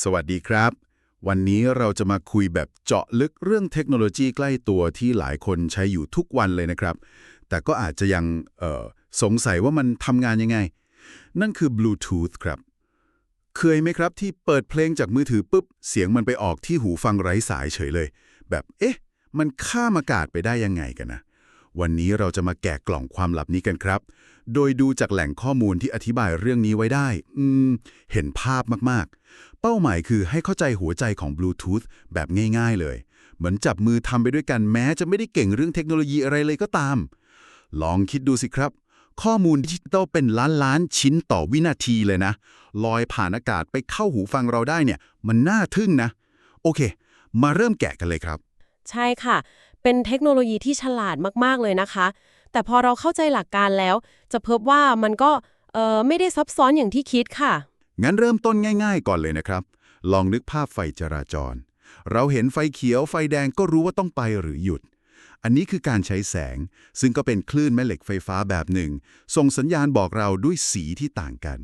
สวัสดีครับ วันนี้เราจะมาคุยแบบเจาะลึกเรื่องเทคโนโลยีใกล้ตัวที่หลายคนใช้อยู่ทุกวันเลยนะครับ แต่ก็อาจจะยังสงสัยว่ามันทำงานยังไง นั่นคือ Bluetooth ครับ เคยไหมครับที่เปิดเพลงจากมือถือปุ๊บ เสียงมันไปออกที่หูฟังไร้สายเฉยเลย แบบเอ๊ะ มันข้ามอากาศไปได้ยังไงกันนะ วันนี้เราจะมาแกะกล่องความลับนี้กันครับ โดยดูจากแหล่งข้อมูลที่อธิบายเรื่องนี้ไว้ได้ อืม เห็นภาพมากๆ เป้าหมายคือให้เข้าใจหัวใจของ Bluetooth แบบง่ายๆเลย เหมือนจับมือทำไปด้วยกันแม้จะไม่ได้เก่งเรื่องเทคโนโลยีอะไรเลยก็ตาม ลองคิดดูสิครับ ข้อมูลดิจิตอลเป็นล้านล้านๆชิ้นต่อวินาทีเลยนะ ลอยผ่านอากาศไปเข้าหูฟังเราได้เนี่ย มันน่าทึ่งนะ โอเค มาเริ่มแกะกันเลยครับ ใช่ค่ะ เป็นเทคโนโลยีที่ฉลาดมากๆเลยนะคะ แต่พอเราเข้าใจหลักการแล้ว จะพบว่ามันก็เอ่อไม่ได้ซับซ้อนอย่างที่คิดค่ะ งั้นเริ่มต้นง่าย ๆ ก่อนเลยนะครับ ลองนึกภาพไฟจราจร เราเห็นไฟเขียวไฟแดงก็รู้ว่าต้องไปหรือหยุด อันนี้คือการใช้แสง ซึ่งก็เป็นคลื่นแม่เหล็กไฟฟ้าแบบหนึ่ง ส่งสัญญาณบอกเราด้วยสีที่ต่างกัน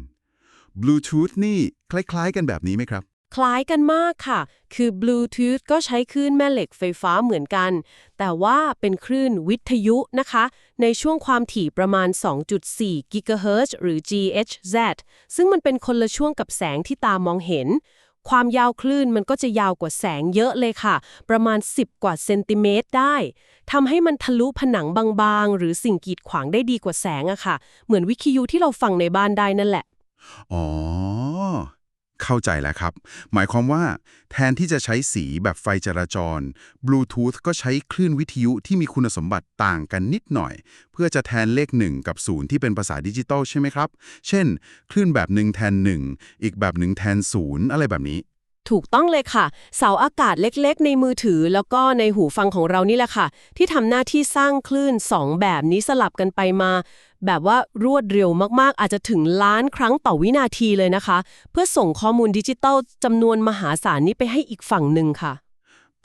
Bluetooth นี่คล้าย ๆ กันแบบนี้ไหมครับ คล้ายกันมากค่ะ คือ Bluetooth ก็ใช้คลื่นแม่เหล็กไฟฟ้าเหมือนกัน แต่ว่าเป็นคลื่นวิทยุนะคะ ในช่วงความถี่ประมาณ 2.4 GHz หรือ GHz ซึ่งมันเป็นคนละช่วงกับแสงที่ตามองเห็น ความยาวคลื่นมันก็จะยาวกว่าแสงเยอะเลยค่ะ ประมาณ 10 กว่าเซนติเมตรได้ทำให้มันทะลุผนังบางๆ หรือสิ่งกีดขวางได้ดีกว่าแสงอะค่ะ เหมือนวิทยุที่เราฟังในบ้านได้นั่นแหละ อ๋อ เข้าใจแล้วครับ หมายความว่า แทนที่จะใช้สีแบบไฟจราจร Bluetooth ก็ใช้คลื่นวิทยุที่มีคุณสมบัติต่างกันนิดหน่อย เพื่อจะแทนเลข 1 กับ 0 ที่เป็นภาษาดิจิตอลใช่ไหมครับ เช่น คลื่นแบบหนึ่งแทน 1 อีกแบบหนึ่งแทน 0 อะไรแบบนี้ ถูกต้องเลยค่ะ เสาอากาศเล็กๆ ในมือถือแล้วก็ในหูฟังของเรานี่แหละค่ะ ที่ทำหน้าที่สร้างคลื่น 2 แบบนี้สลับกันไปมา แบบว่ารวดเร็วมากๆ อาจจะถึงล้านครั้งต่อวินาทีเลยนะคะ เพื่อส่งข้อมูลดิจิตอลจำนวนมหาศาลนี้ไปให้อีกฝั่งหนึ่งค่ะ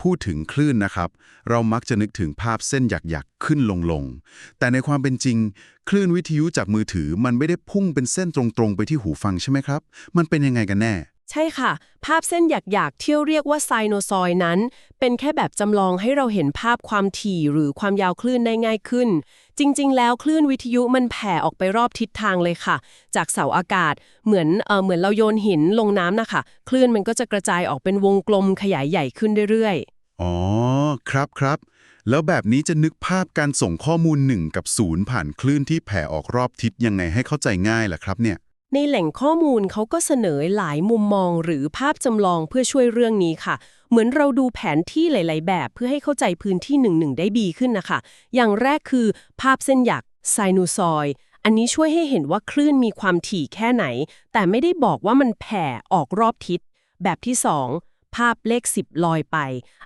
พูดถึงคลื่นนะครับ เรามักจะนึกถึงภาพเส้นหยักๆ ขึ้นลงๆ แต่ในความเป็นจริง คลื่นวิทยุจากมือถือมันไม่ได้พุ่งเป็นเส้นตรงๆ ไปที่หูฟังใช่ไหมครับ มันเป็นยังไงกันแน่ ใช่ค่ะ ภาพเส้นหยักๆ ที่เรียกว่าไซโนซอยด์นั้น เป็นแค่แบบจำลองให้เราเห็นภาพความถี่หรือความยาวคลื่นได้ง่ายขึ้น จริงๆ แล้วคลื่นวิทยุมันแผ่ออกไปรอบทิศทางเลยค่ะ จากเสาอากาศเหมือนเออเหมือนเราโยนหินลงน้ำนะคะ คลื่นมันก็จะกระจายออกเป็นวงกลมขยายใหญ่ขึ้นเรื่อยๆ อ๋อ ครับครับ แล้วแบบนี้จะนึกภาพการส่งข้อมูล1กับ0ผ่านคลื่นที่แผ่ออกรอบทิศยังไงให้เข้าใจง่ายล่ะครับเนี่ย ในแหล่งข้อมูลเขาก็เสนอหลายมุมมองหรือภาพจำลองเพื่อช่วยเรื่องนี้ค่ะ เหมือนเราดูแผนที่หลาย ๆ แบบเพื่อให้เข้าใจพื้นที่หนึ่งๆได้ดีขึ้นนะคะ อย่างแรกคือภาพเส้นหยักไซนูซอยอันนี้ช่วยให้เห็นว่าคลื่นมีความถี่แค่ไหน แต่ไม่ได้บอกว่ามันแผ่ออกรอบทิศ แบบที่ 2 ภาพเลข 10 ลอยไป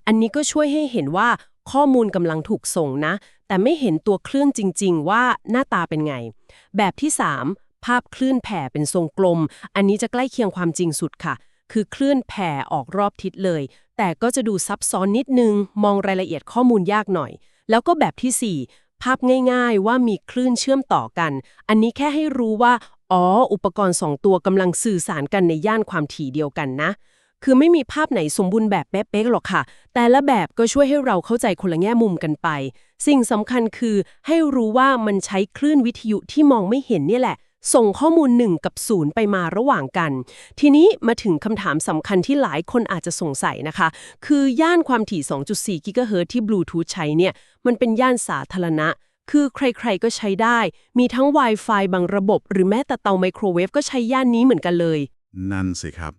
อันนี้ก็ช่วยให้เห็นว่าข้อมูลกำลังถูกส่งนะ แต่ไม่เห็นตัวคลื่นจริง ๆ ว่าหน้าตาเป็นไง แบบที่ 3 ภาพคลื่นแผ่เป็นทรงกลม อันนี้จะใกล้เคียงความจริงสุดค่ะ คือคลื่นแผ่ออกรอบทิศเลย แต่ก็จะดูซับซ้อนนิดนึง มองรายละเอียดข้อมูลยากหน่อย แล้วก็แบบทีสี่4 ภาพง่าย ๆ ว่ามีคลื่นเชื่อมต่อกัน อันนี้แค่ให้รู้ว่า อ๋อ อุปกรณ์สองตัวกำลังสื่อสารกันในย่านความถี่เดียวกันนะ คือไม่มีภาพไหนสมบูรณ์แบบเป๊ะๆหรอกค่ะ แต่ละแบบก็ช่วยให้เราเข้าใจคนละแง่มุมกันไป สิ่งสำคัญคือให้รู้ว่ามันใช้คลื่นวิทยุที่มองไม่เห็นนี่แหละ ส่งข้อมูล 1 กับ 0 ไปมาระหว่างกัน ทีนี้มาถึงคำถามสำคัญที่หลายคนอาจจะสงสัยนะคะ คือย่านความถี่ 2.4 กิกะเฮิรตซ์ที่บลูทูธใช้เนี่ย มันเป็นย่านสาธารณะ คือใครๆก็ใช้ได้ มีทั้ง Wi-Fi บางระบบ หรือแม้แต่เตาไมโครเวฟก็ใช้ย่านนี้เหมือนกันเลย นั่นสิครับ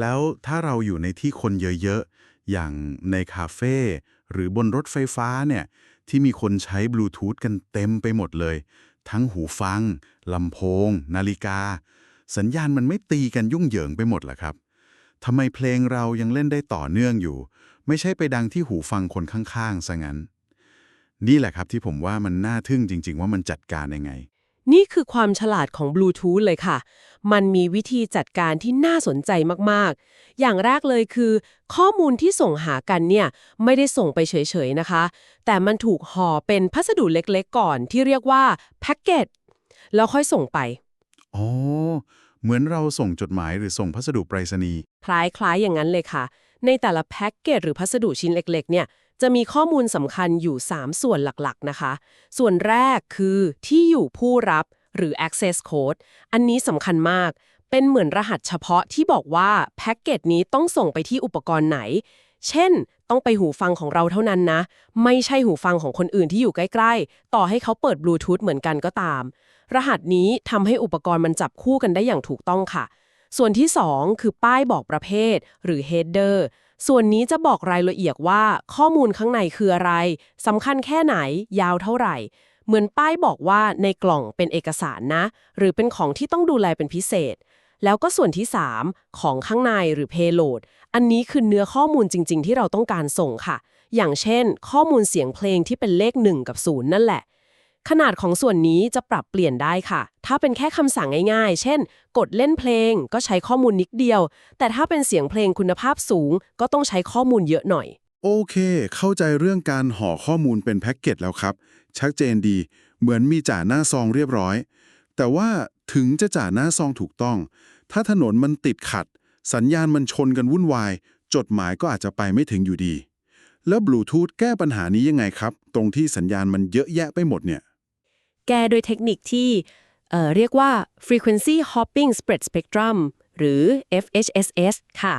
แล้วถ้าเราอยู่ในที่คนเยอะๆ อย่างในคาเฟ่หรือบนรถไฟฟ้าเนี่ยที่มีคนใช้บลูทูธกันเต็มไปหมดเลย ทั้งหูฟังลำโพง นาฬิกา สัญญาณมันไม่ตีกันยุ่งเหยิงไปหมดล่ะครับทำไมเพลงเรายังเล่นได้ต่อเนื่องอยู่ ไม่ใช่ไปดังที่หูฟังคนข้างๆซะงั้น นี่แหละครับที่ผมว่ามันน่าทึ่งจริง ๆ ว่ามันจัดการยังไง นี่คือความฉลาดของบลูทูธเลยค่ะ มันมีวิธีจัดการที่น่าสนใจมาก ๆ อย่างแรกเลยคือ ข้อมูลที่ส่งหากันเนี่ย ไม่ได้ส่งไปเฉย ๆ นะคะ แต่มันถูกห่อเป็นพัสดุเล็ก ๆ ก่อนที่เรียกว่าแพ็กเกจ แล้วค่อยส่งไป อ๋อ เหมือนเราส่งจดหมายหรือส่งพัสดุไปรษณีย์ คล้าย ๆ อย่างนั้นเลยค่ะ ในแต่ละแพ็กเกจหรือพัสดุชิ้นเล็ก ๆ เนี่ย จะมีข้อมูลสำคัญอยู่ 3 ส่วนหลักๆนะคะ ส่วนแรกคือที่อยู่ผู้รับหรือ access code อันนี้สำคัญมาก เป็นเหมือนรหัสเฉพาะที่บอกว่าแพ็กเกจนี้ต้องส่งไปที่อุปกรณ์ไหน เช่น ต้องไปหูฟังของเราเท่านั้นนะ ไม่ใช่หูฟังของคนอื่นที่อยู่ใกล้ๆ ต่อให้เขาเปิดบลูทูธเหมือนกันก็ตาม รหัสนี้ทำให้อุปกรณ์มันจับคู่กันได้อย่างถูกต้องค่ะ ส่วนที่ 2 คือป้ายบอกประเภท หรือ header ส่วนนี้จะบอกรายละเอียดว่าข้อมูลข้างในคืออะไรสำคัญแค่ไหนยาวเท่าไหร่ เหมือนป้ายบอกว่าในกล่องเป็นเอกสารนะ หรือเป็นของที่ต้องดูแลเป็นพิเศษ แล้วก็ส่วนที่ 3 ของข้างในหรือ payload อันนี้คือเนื้อข้อมูลจริง ๆ ที่เราต้องการส่งค่ะ อย่างเช่น ข้อมูลเสียงเพลงที่เป็นเลข 1 กับ 0 นั่นแหละ ขนาดของส่วนนี้จะปรับเปลี่ยนได้ค่ะ ถ้าเป็นแค่คำสั่งง่ายๆ เช่น กดเล่นเพลงก็ใช้ข้อมูลนิดเดียว แต่ถ้าเป็นเสียงเพลงคุณภาพสูง ก็ต้องใช้ข้อมูลเยอะหน่อย โอเค เข้าใจเรื่องการห่อข้อมูลเป็นแพ็กเกจแล้วครับ ชัดเจนดี เหมือนมีจ่าหน้าซองเรียบร้อย แต่ว่าถึงจะจ่าหน้าซองถูกต้อง ถ้าถนนมันติดขัด สัญญาณมันชนกันวุ่นวาย จดหมายก็อาจจะไปไม่ถึงอยู่ดีแล้วบลูทูธแก้ปัญหานี้ยังไงครับ ตรงที่สัญญาณมันเยอะแยะไปหมดเนี่ย แก้โดยเทคนิคที่เอ่อเรียกว่า frequency hopping spread spectrum หรือ FHSS ค่ะ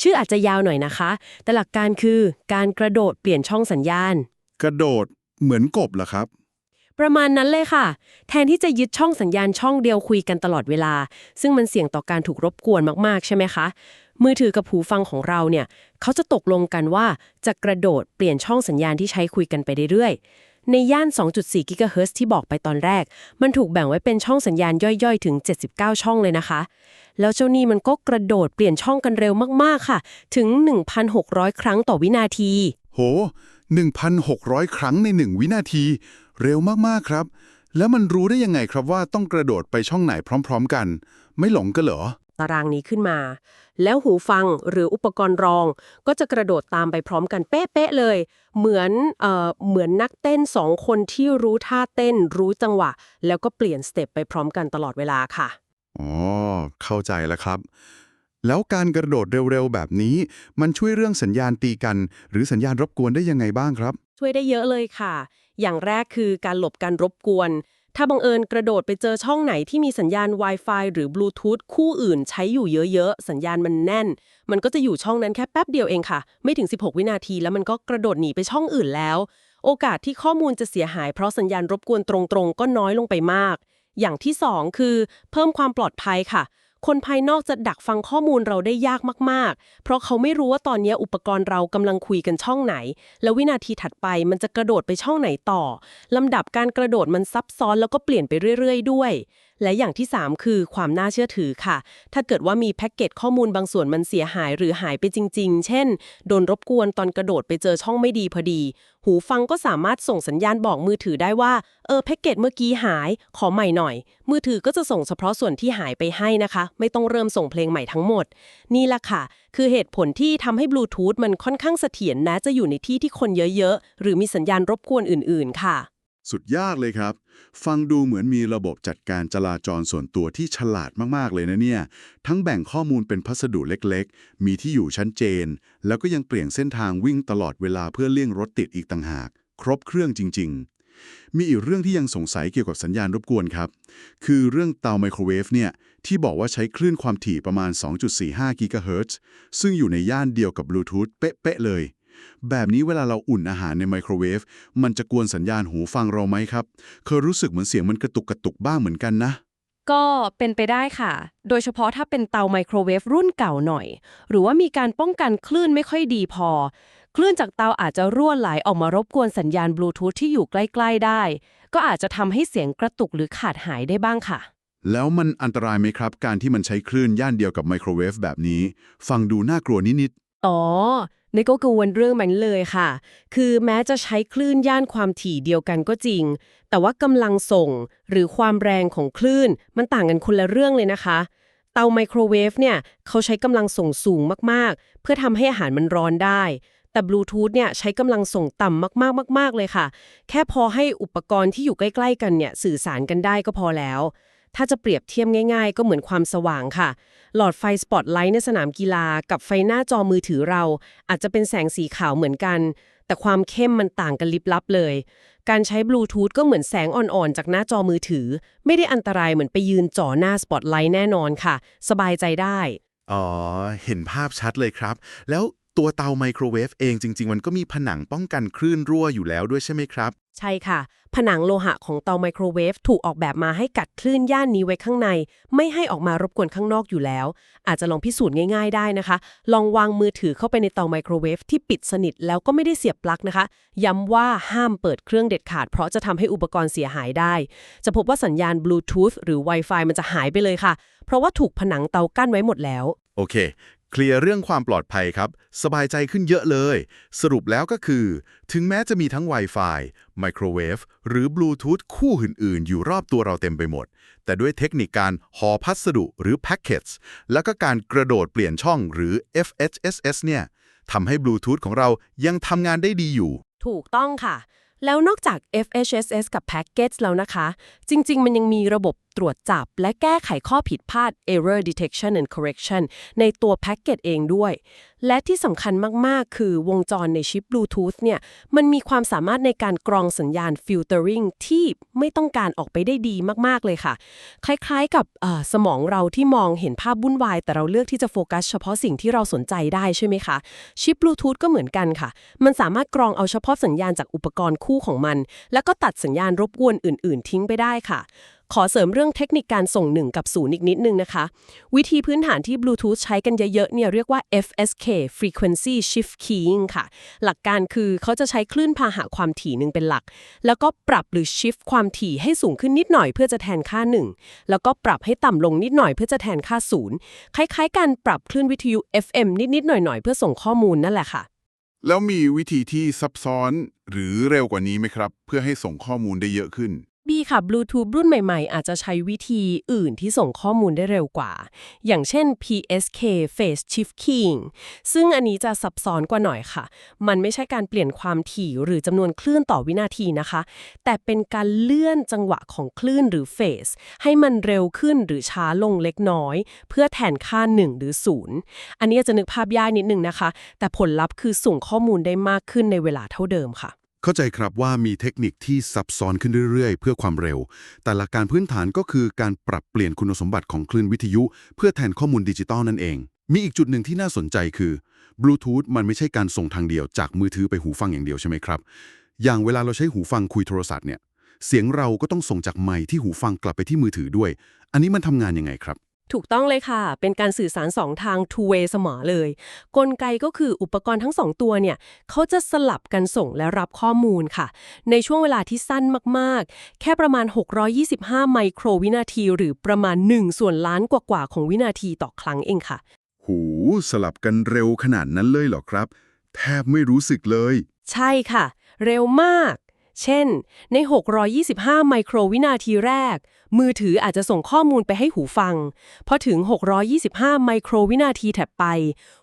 ชื่ออาจจะยาวหน่อยนะคะ แต่หลักการคือการกระโดดเปลี่ยนช่องสัญญาณ กระโดดเหมือนกบเหรอครับ ประมาณนั้นเลยค่ะ แทนที่จะยึดช่องสัญญาณช่องเดียวคุยกันตลอดเวลา ซึ่งมันเสี่ยงต่อการถูกรบกวนมากๆ ใช่ไหมคะ มือถือกับหูฟังของเราเนี่ย เขาจะตกลงกันว่าจะกระโดดเปลี่ยนช่องสัญญาณที่ใช้คุยกันไปเรื่อยๆ ในย่าน 2.4 กิกะเฮิรตซ์ที่บอกไปตอนแรก มันถูกแบ่งไว้เป็นช่องสัญญาณย่อยๆ ถึง 79 ช่องเลยนะคะ แล้วเจ้านี่มันก็กระโดดเปลี่ยนช่องกันเร็วมากๆค่ะ ถึง 1,600 ครั้งต่อวินาที โห 1,600 ครั้งใน 1 วินาที เร็วมากๆครับ แล้วมันรู้ได้ยังไงครับว่าต้องกระโดดไปช่องไหนพร้อม ๆ กัน ไม่หลงกันเหรอ ตารางนี้ขึ้นมา แล้วหูฟังหรืออุปกรณ์รอง ก็จะกระโดดตามไปพร้อมกันเป๊ะๆเลย เหมือนเอ่อเหมือนนักเต้นสองคนที่รู้ท่าเต้น รู้จังหวะ แล้วก็เปลี่ยนสเต็ปไปพร้อมกันตลอดเวลาค่ะ อ๋อ เข้าใจแล้วครับ แล้วการกระโดดเร็วๆ แบบนี้ มันช่วยเรื่องสัญญาณตีกัน หรือสัญญาณรบกวนได้ยังไงบ้างครับ ช่วยได้เยอะเลยค่ะ อย่างแรกคือการหลบการรบกวน ถ้าบังเอิญกระโดดไปเจอช่องไหนที่มีสัญญาณ Wi-Fi หรือบลูทูธคู่อื่นใช้อยู่เยอะๆ สัญญาณมันแน่น มันก็จะอยู่ช่องนั้นแค่แป๊บเดียวเองค่ะ ไม่ถึง 16 วินาทีแล้วมันก็กระโดดหนีไปช่องอื่นแล้ว โอกาสที่ข้อมูลจะเสียหายเพราะสัญญาณรบกวนตรงๆ ก็น้อยลงไปมาก อย่างที่สองคือ เพิ่มความปลอดภัยค่ะ คนภายนอกจะดักฟังข้อมูลเราได้ยากมากๆ เพราะเขาไม่รู้ว่าตอนนี้อุปกรณ์เรากำลังคุยกันช่องไหน แล้ววินาทีถัดไปมันจะกระโดดไปช่องไหนต่อลำดับการกระโดดมันซับซ้อนแล้วก็เปลี่ยนไปเรื่อย ๆ ด้วย และอย่างที่ 3 คือความน่าเชื่อถือค่ะ ถ้าเกิดว่ามีแพ็กเกจข้อมูลบางส่วนมันเสียหายหรือหายไปจริง ๆ เช่น โดนรบกวนตอนกระโดดไปเจอช่องไม่ดีพอดี หูฟังก็สามารถส่งสัญญาณบอกมือถือได้ว่า เออแพ็กเกจเมื่อกี้หาย ขอใหม่หน่อย มือถือก็จะส่งเฉพาะส่วนที่หายไปให้นะคะ ไม่ต้องเริ่มส่งเพลงใหม่ทั้งหมด นี่ล่ะค่ะ คือเหตุผลที่ทำให้บลูทูธมันค่อนข้างเสถียรนะจะอยู่ในที่ที่คนเยอะๆ หรือมีสัญญาณรบกวนอื่น ๆ ค่ะ สุดยากเลยครับ ฟังดูเหมือนมีระบบจัดการจราจรส่วนตัวที่ฉลาดมาก ๆ เลยนะเนี่ย ทั้งแบ่งข้อมูลเป็นพัสดุเล็กๆ มีที่อยู่ชัดเจน แล้วก็ยังเปลี่ยนเส้นทางวิ่งตลอดเวลาเพื่อเลี่ยงรถติดอีกต่างหาก ครบเครื่องจริง ๆ มีอีกเรื่องที่ยังสงสัยเกี่ยวกับสัญญาณรบกวนครับ คือเรื่องเตาไมโครเวฟเนี่ยที่บอกว่าใช้คลื่นความถี่ประมาณ 2.45 กิกะเฮิรตซ์ซึ่งอยู่ในย่านเดียวกับบลูทูธเป๊ะๆเลย แบบนี้เวลาเราอุ่นอาหารในไมโครเวฟมันจะกวนสัญญาณหูฟังเราไหมครับ เคยรู้สึกเหมือนเสียงมันกระตุกกระตุกบ้างเหมือนกันนะ ก็เป็นไปได้ค่ะ โดยเฉพาะถ้าเป็นเตาไมโครเวฟรุ่นเก่าหน่อย หรือว่ามีการป้องกันคลื่นไม่ค่อยดีพอ คลื่นจากเตาอาจจะรั่วไหลออกมารบกวนสัญญาณบลูทูธที่อยู่ใกล้ๆได้ ก็อาจจะทำให้เสียงกระตุกหรือขาดหายได้บ้างค่ะแล้วมันอันตรายไหมครับ การที่มันใช้คลื่นย่านเดียวกับไมโครเวฟแบบนี้ ฟังดูน่ากลัวนิดอ๋อ ในก็กังวลเรื่องมันเลยค่ะ คือแม้จะใช้คลื่นย่านความถี่เดียวกันก็จริง แต่ว่ากำลังส่งหรือความแรงของคลื่น มันต่างกันคนละเรื่องเลยนะคะ เตาไมโครเวฟเนี่ยเขาใช้กำลังส่งสูงมากๆ เพื่อทำให้อาหารมันร้อนได้ แต่บลูทูธเนี่ยใช้กำลังส่งต่ำมากๆมาก ๆ เลยค่ะ แค่พอให้อุปกรณ์ที่อยู่ใกล้ ๆ กันเนี่ยสื่อสารกันได้ก็พอแล้ว ถ้าจะเปรียบเทียบง่าย ๆ ก็เหมือนความสว่างค่ะ หลอดไฟสปอตไลท์ในสนามกีฬา กับไฟหน้าจอมือถือเรา อาจจะเป็นแสงสีขาวเหมือนกัน แต่ความเข้มมันต่างกันลิบลับเลย การใช้บลูทูธก็เหมือนแสงอ่อนๆ จากหน้าจอมือถือ ไม่ได้อันตรายเหมือนไปยืนจ่อหน้าสปอตไลท์แน่นอนค่ะ สบายใจได้ อ๋อ เห็นภาพชัดเลยครับ แล้วตัวเตาไมโครเวฟเองจริง ๆ มันก็มีผนังป้องกันคลื่นรั่วอยู่แล้วด้วยใช่ไหมครับ ใช่ค่ะ ผนังโลหะของเตาไมโครเวฟถูกออกแบบมาให้กัดคลื่นย่านนี้ไว้ข้างใน ไม่ให้ออกมารบกวนข้างนอกอยู่แล้ว อาจจะลองพิสูจน์ง่าย ๆ ได้นะคะ ลองวางมือถือเข้าไปในเตาไมโครเวฟที่ปิดสนิทแล้วก็ไม่ได้เสียบปลั๊กนะคะ ย้ำว่าห้ามเปิดเครื่องเด็ดขาด เพราะจะทำให้อุปกรณ์เสียหายได้ จะพบว่าสัญญาณบลูทูธหรือ Wi-Fi มันจะหายไปเลยค่ะ เพราะว่าถูกผนังเตากั้นไว้หมดแล้ว โอเค เคลียร์เรื่องความปลอดภัยครับ สบายใจขึ้นเยอะเลย สรุปแล้วก็คือ ถึงแม้จะมีทั้ง Wi-Fi ไมโครเวฟหรือบลูทูธคู่อื่น ๆ อยู่รอบตัวเราเต็มไปหมด แต่ด้วยเทคนิคการห่อพัสดุหรือ Packets แล้วก็การกระโดดเปลี่ยนช่องหรือ FHSS เนี่ยทำให้บลูทูธของเรายังทำงานได้ดีอยู่ ถูกต้องค่ะ แล้วนอกจาก FHSS กับ Packets แล้วนะคะ จริง ๆ มันยังมีระบบ ตรวจจับ และแก้ไขข้อผิดพลาด Error Detection and Correction ในตัว Packet เองด้วย และที่สำคัญมาก ๆ คือวงจรในชิป Bluetooth เนี่ย มันมีความสามารถในการกรองสัญญาณ Filtering ที่ไม่ต้องการออกไปได้ดีมาก ๆ เลยค่ะ คล้ายๆ กับสมองเราที่มองเห็นภาพวุ่นวาย แต่เราเลือกที่จะโฟกัสเฉพาะสิ่งที่เราสนใจได้ใช่ไหมคะชิปบลูทูธก็เหมือนกันค่ะ มันสามารถกรองเอาเฉพาะสัญญาณจากอุปกรณ์คู่ของมัน แล้วก็ตัดสัญญาณรบกวนอื่น ๆ ทิ้งไปได้ค่ะ ขอเสริมเรื่องเทคนิคการส่ง 1 กับ 0 อีกนิดนึงนะคะ วิธีพื้นฐานที่บลูทูธใช้กันเยอะๆเนี่ยเรียกว่า FSK Frequency Shift Keying ค่ะ หลักการคือเขาจะใช้คลื่นพาหะความถี่หนึ่งเป็นหลัก แล้วก็ปรับหรือ shift ความถี่ให้สูงขึ้นนิดหน่อยเพื่อจะแทนค่า 1 แล้วก็ปรับให้ต่ำลงนิดหน่อยเพื่อจะแทนค่า 0 คล้ายๆ การปรับคลื่นวิทยุ FM นิดๆหน่อยๆเพื่อส่งข้อมูลนั่นแหละค่ะแล้วมีวิธีที่ซับซ้อนหรือเร็วกว่านี้ไหมครับ เพื่อให้ส่งข้อมูลได้เยอะขึ้น บีค่ะ Bluetooth รุ่นใหม่ๆ อาจจะใช้วิธีอื่นที่ส่งข้อมูลได้เร็วกว่า อย่างเช่น PSK Phase Shift Keying ซึ่งอันนี้จะซับซ้อนกว่าหน่อยค่ะ มันไม่ใช่การเปลี่ยนความถี่หรือจำนวนคลื่นต่อวินาทีนะคะ แต่เป็นการเลื่อนจังหวะของคลื่นหรือ Phase ให้มันเร็วขึ้นหรือช้าลงเล็กน้อย เพื่อแทนค่า 1 หรือ 0 อันนี้จะนึกภาพยากนิดนึงนะคะ แต่ผลลัพธ์คือส่งข้อมูลได้มากขึ้นในเวลาเท่าเดิมค่ะ เข้าใจครับว่ามีเทคนิคที่ซับซ้อนขึ้นเรื่อยๆ เพื่อความเร็ว แต่หลักการพื้นฐานก็คือการปรับเปลี่ยนคุณสมบัติของคลื่นวิทยุ เพื่อแทนข้อมูลดิจิตอลนั่นเอง มีอีกจุดหนึ่งที่น่าสนใจคือบลูทูธมันไม่ใช่การส่งทางเดียวจากมือถือไปหูฟังอย่างเดียวใช่ไหมครับ อย่างเวลาเราใช้หูฟังคุยโทรศัพท์เนี่ย เสียงเราก็ต้องส่งจากไมค์ที่หูฟังกลับไปที่มือถือด้วย อันนี้มันทำงานยังไงครับ ถูกต้องเลยค่ะ เป็นการสื่อสารสองทาง two way เสมอเลย กลไกก็คืออุปกรณ์ทั้งสองตัวเนี่ย เขาจะสลับกันส่งและรับข้อมูลค่ะ ในช่วงเวลาที่สั้นมากๆ แค่ประมาณ 625 ไมโครวินาที หรือประมาณ 1 ส่วนล้านกว่าๆ ของวินาทีต่อครั้งเองค่ะ หูสลับกันเร็วขนาดนั้นเลยเหรอครับ แทบไม่รู้สึกเลย ใช่ค่ะ เร็วมาก เช่น ใน 625 ไมโครวินาทีแรก มือถืออาจจะส่งข้อมูลไปให้หูฟัง พอถึง 625 ไมโครวินาทีแถบไป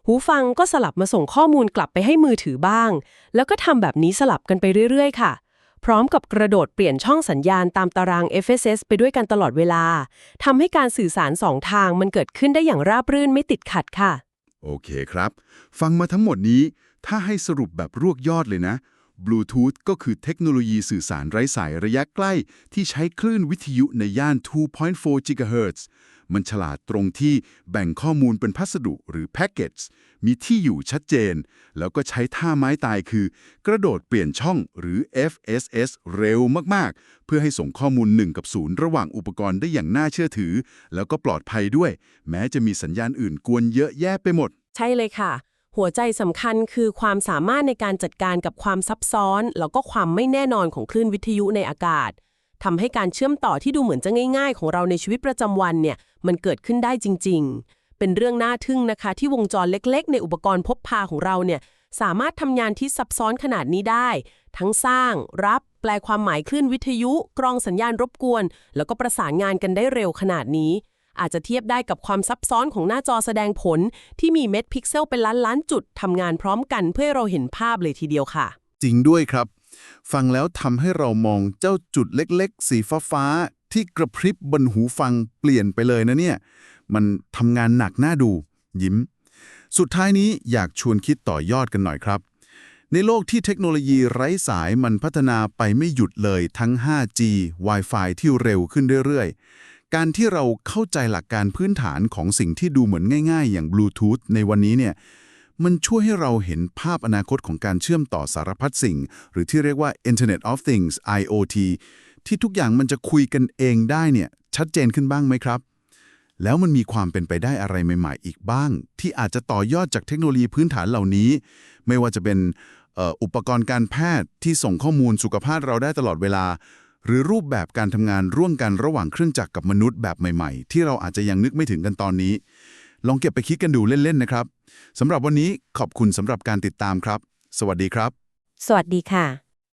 หูฟังก็สลับมาส่งข้อมูลกลับไปให้มือถือบ้าง แล้วก็ทำแบบนี้สลับกันไปเรื่อยๆ ค่ะ พร้อมกับกระโดดเปลี่ยนช่องสัญญาณตามตาราง FSS ไปด้วยกันตลอดเวลาทำให้การสื่อสารสองทางมันเกิดขึ้นได้อย่างราบรื่นไม่ติดขัดค่ะ โอเคครับ ฟังมาทั้งหมดนี้ ถ้าให้สรุปแบบรวกยอดเลยนะ บลูทูธก็คือเทคโนโลยีสื่อสารไร้สายระยะใกล้ ที่ใช้คลื่นวิทยุในย่าน 2.4 GHz มันฉลาดตรงที่แบ่งข้อมูลเป็นพัสดุหรือ Packets มีที่อยู่ชัดเจน แล้วก็ใช้ท่าไม้ตายคือ กระโดดเปลี่ยนช่องหรือ FSS เร็วมากๆ เพื่อให้ส่งข้อมูล 1 กับ 0 ระหว่างอุปกรณ์ได้อย่างน่าเชื่อถือ แล้วก็ปลอดภัยด้วย แม้จะมีสัญญาณอื่นกวนเยอะแยะไปหมด ใช่เลยค่ะ หัวใจสำคัญคือความสามารถในการจัดการกับความซับซ้อน แล้วก็ความไม่แน่นอนของคลื่นวิทยุในอากาศทำให้การเชื่อมต่อที่ดูเหมือนจะง่าย ๆ ของเราในชีวิตประจำวันเนี่ยมันเกิดขึ้นได้จริง ๆ เป็นเรื่องน่าทึ่งนะคะ ที่วงจรเล็กๆ ในอุปกรณ์พกพาของเราเนี่ยสามารถทำงานที่ซับซ้อนขนาดนี้ได้ ทั้งสร้าง รับ แปลความหมายคลื่นวิทยุ กรองสัญญาณรบกวน แล้วก็ประสานงานกันได้เร็วขนาดนี้ อาจจะเทียบได้กับความซับซ้อนของหน้าจอแสดงผล ที่มีเม็ดพิกเซลเป็นล้านล้านจุดทำงานพร้อมกันเพื่อเราเห็นภาพเลยทีเดียวค่ะ จริงด้วยครับ ฟังแล้วทำให้เรามองเจ้าจุดเล็กๆ สีฟ้าๆที่กระพริบบนหูฟังเปลี่ยนไปเลยนะเนี่ย มันทำงานหนักหน่าดู ยิ้ม สุดท้ายนี้อยากชวนคิดต่อยอดกันหน่อยครับในโลกที่เทคโนโลยีไร้สายมันพัฒนาไปไม่หยุดเลยทั้ง 5G Wi-Fi ที่เร็วขึ้นเรื่อยๆ การที่เราเข้าใจหลักการพื้นฐานของสิ่งที่ดูเหมือนง่าย ๆ อย่างบลูทูธในวันนี้เนี่ยมันช่วยให้เราเห็นภาพอนาคตของการเชื่อมต่อสารพัดสิ่ง หรือที่เรียกว่า Internet of Things IoT ที่ทุกอย่างมันจะคุยกันเองได้เนี่ยชัดเจนขึ้นบ้างไหมครับ แล้วมันมีความเป็นไปได้อะไรใหม่ๆ อีกบ้าง ที่อาจจะต่อยอดจากเทคโนโลยีพื้นฐานเหล่านี้ ไม่ว่าจะเป็นอุปกรณ์การแพทย์ที่ส่งข้อมูลสุขภาพเราได้ตลอดเวลา หรือรูปแบบการทำงานร่วมกันระหว่างเครื่องจักรกับมนุษย์แบบใหม่ๆ ที่เราอาจจะยังนึกไม่ถึงกันตอนนี้ ลองเก็บไปคิดกันดูเล่นๆนะครับสำหรับวันนี้ขอบคุณสำหรับการติดตามครับ สวัสดีครับ สวัสดีค่ะ